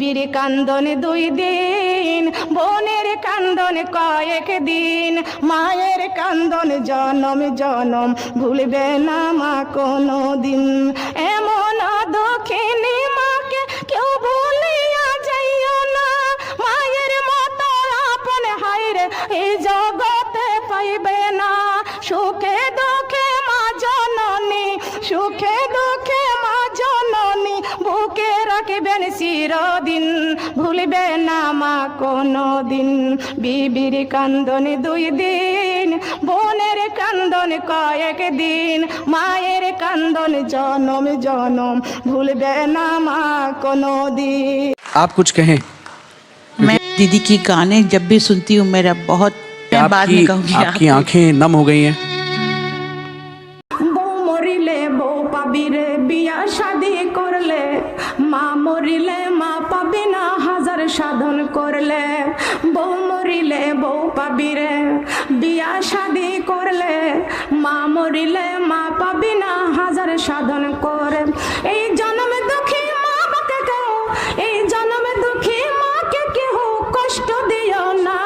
বীর কান্দন দুই দিন, বোনের কান্দন কয়েক দিন, মায়ের কান্দন জনম জনম, ভুলবে না মা কোনো দিন এমন দক্ষিণী মাকে কেউ ভুলিয়া যাইও না, মায়ের মতো আপন হাইরে এই জগতে পাইবে না। সুখে দুঃখে মা জননী, সুখে দুঃখে চিরদিন ভুলবে না মা কোনো দিন বিবির কান্দন দুই দিন বোনের কান্দন কয়েক দিন মায়ের কান্দন জনম জনম ভুলবে না মা কোনো দিন आप कुछ कहें मैं दीदी की गाने जब भी सुनती हूँ मेरा बहुत मैं बाद में आपकी कहूँगी आपकी आंखें नम हो गई हैं মা মরিলে মা পাবি না, হাজার সাধন করলে। বউ মরিলে বউ পাবি রে, বিয়া শাদি করলে। মা মরিলে মা পাবি না, হাজার সাধন করে। এই জন্মে দুঃখী মা বাকে কেউ, এই জন্মে দুঃখী মাকে কেউ কষ্ট দিও না।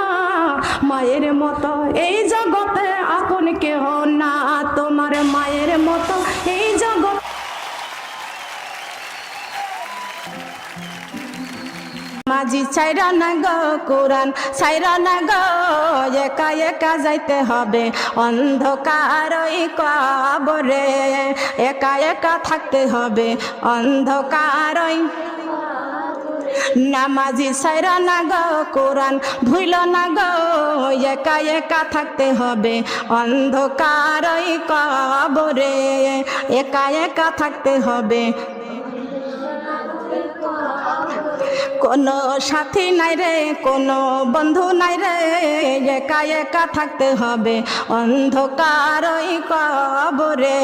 মায়ের মতো এই জগতে আপন কেহ না, তোমার মায়ের মতো এই জগৎ মাঝি ছাইরা না গো কোরআন, ছাইরা না গো, একা একা যাইতে হবে। অন্ধকার ওই কবরে একা একা থাকতে হবে। অন্ধকার ওই নামাজি সাইরা না গো কোরআন, ভুইল না গো, একা একা থাকতে হবে। অন্ধকার কবরে একা একা থাকতে হবে। কোনো সাথী নাই রে, কোনো বন্ধু নাই রে। একা একা থাকতে হবে অন্ধকার ওই কবরে।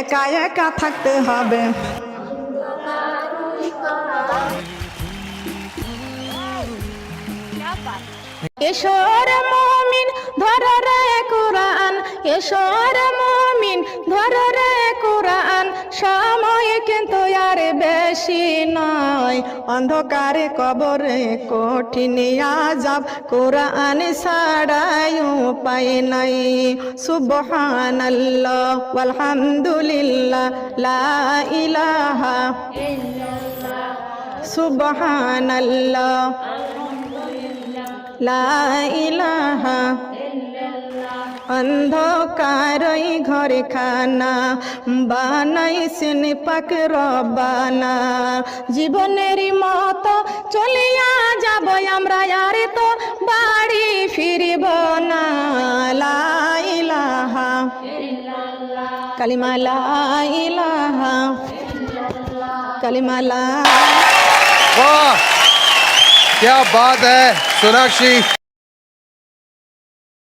একা একা থাকতে হবে। এসর মমিন, ধর রে কোরআন। এসর মমিন, ধর রে কোরআন। সময় কিন্তু আর বেশি নয়। অন্ধকারে কবরে কঠিন আজাব কোরআন উপায় নাই। সুবহানাল্লাহ আলহামদুলিল্লাহ লা ইলাহা সুবহানাল্লাহ। লা ইলাহা অন্ধকারই ঘরে খানা বানাইছেন পাক রবানা জীবনের মতো চলিয়া যাব আমরা, আর তো বাড়ি ফিরব না। লা ইলাহা কালিমা লা ইলাহা কালিমা লা क्या बात है सोनाक्षी।